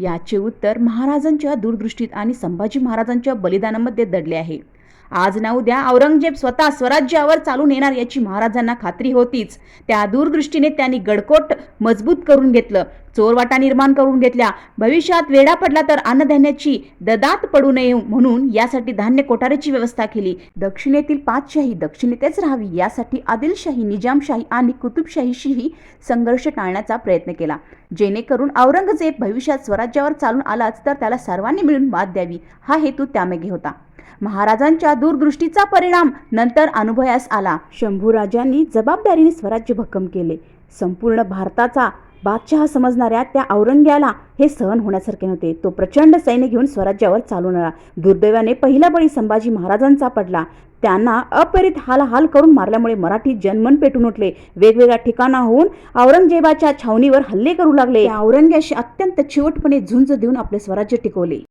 याचे उत्तर महाराजांच्या दूरदृष्टीत आणि संभाजी महाराजांच्या बलिदानामध्ये दडले आहे. आज ना उद्या औरंगजेब स्वतः स्वराज्यावर चालून येणार याची महाराजांना खात्री होतीच. त्या दूरदृष्टीने त्यांनी गडकोट मजबूत करून घेतलं. चोरवाटा निर्माण करून घेतल्या. भविष्यात वेढा पडला तर अन्नधान्याची ददात पडू नये म्हणून यासाठी धान्य कोठारीची व्यवस्था केली. दक्षिणेतील पाचशाही दक्षिणेतच राहावी यासाठी आदिलशाही निजामशाही आणि कुतुबशाहीशीही संघर्ष टाळण्याचा प्रयत्न केला. जेणेकरून औरंगजेब भविष्यात स्वराज्यावर चालून आलाच तर त्याला सर्वांनी मिळून मात द्यावी. हा हेतू त्यामागे होता. महाराजांच्या दूरदृष्टीचा परिणाम नंतर अनुभयास आला. शंभूराजांनी जबाबदारीने स्वराज्य भक्कम केले. संपूर्ण भारताचा बादशहा समजणाऱ्या त्या औरंग्याला हे सहन होण्यासारखे नव्हते. तो प्रचंड सैन्य घेऊन स्वराज्यावर चालून आला. दुर्दैवाने पहिला बळी संभाजी महाराजांचा पडला. त्यांना अपरित हाल करून मारल्यामुळे मराठी जनमन पेटून उठले. वेगवेगळ्या ठिकाणाहून औरंगजेबाच्या छावणीवर हल्ले करू लागले. त्या औरंग्याशी अत्यंत चिवटपणे झुंज देऊन आपले स्वराज्य टिकवले.